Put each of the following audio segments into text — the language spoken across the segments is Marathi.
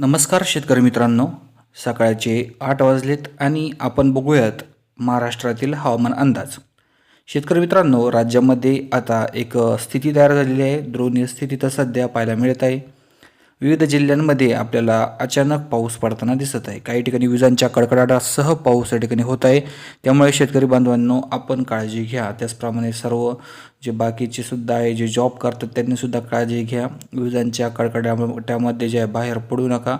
नमस्कार शेतकरी मित्रांनो. सकाळचे आठ वाजलेत आणि आपण बघूयात महाराष्ट्रातील हवामान अंदाज. शेतकरी मित्रांनो राज्यामध्ये आता एक स्थिती तयार झालेली आहे. द्रोणीय स्थिती तर सध्या पाहायला मिळत आहे. विविध जिल्ह्यांमध्ये आपल्याला अचानक पाऊस पडताना दिसत आहे. काही ठिकाणी विजांच्या कडकडाटासह पाऊस या ठिकाणी होत आहे. त्यामुळे शेतकरी बांधवांनो आपण काळजी घ्या. त्याचप्रमाणे सर्व जे बाकीचे सुद्धा आहे जे जॉब करतात त्यांनीसुद्धा काळजी घ्या. विजांच्या कडकडाटामध्ये जे आहे बाहेर पडू नका.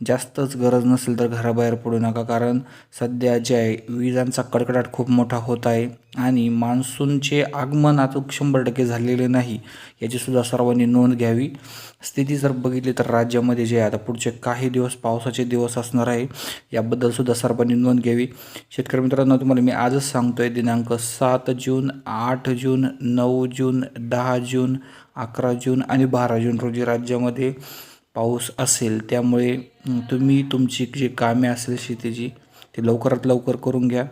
जास्तच गरज नसेल तर घराबाहेर पडू नका कारण सध्या जे आहे विजांचा कडकडाट खूप मोठा होत आहे आणि मान्सूनचे आगमन आता शंभर टक्के झालेले नाही याचीसुद्धा सर्वांनी नोंद घ्यावी. स्थिती जर बघितली तर राज्यामध्ये जे आहे आता पुढचे काही दिवस पावसाचे दिवस असणार आहे याबद्दलसुद्धा सर्वांनी नोंद घ्यावी. शेतकरी मित्रांनो तुम्हाला मी आजच सांगतो आहे दिनांक सात जून आठ जून नऊ जून दहा जून अकरा जून आणि बारा जून रोजी राज्यामध्ये पाऊस असेल त्यामुळे तुम्ही तुमची जी कामे असेल शेतीची ती लवकरात लवकर करून घ्या.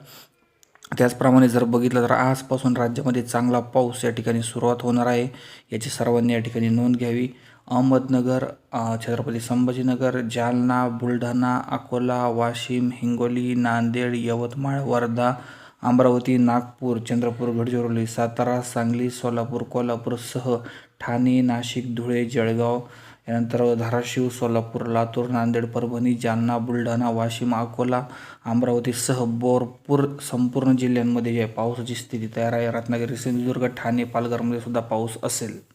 त्याचप्रमाणे जर बघितलं तर आजपासून राज्यामध्ये चांगला पाऊस या ठिकाणी सुरुवात होणार आहे. याची सर्वांनी या ठिकाणी नोंद घ्यावी. अहमदनगर छत्रपती संभाजीनगर जालना बुलढाणा अकोला वाशिम हिंगोली नांदेड यवतमाळ वर्धा अमरावती नागपूर चंद्रपूर गडचिरोली सातारा सांगली सोलापूर कोल्हापूरसह ठाणे नाशिक धुळे जळगाव यानंतर धाराशिव सोलापूर लातूर नांदेड परभणी जालना बुलढाणा वाशिम अकोला अमरावतीसह बोरपूर संपूर्ण जिल्ह्यांमध्ये जे पावसाची स्थिती तयार आहे. रत्नागिरी सिंधुदुर्ग ठाणे पालघरमध्ये सुद्धा पाऊस असेल.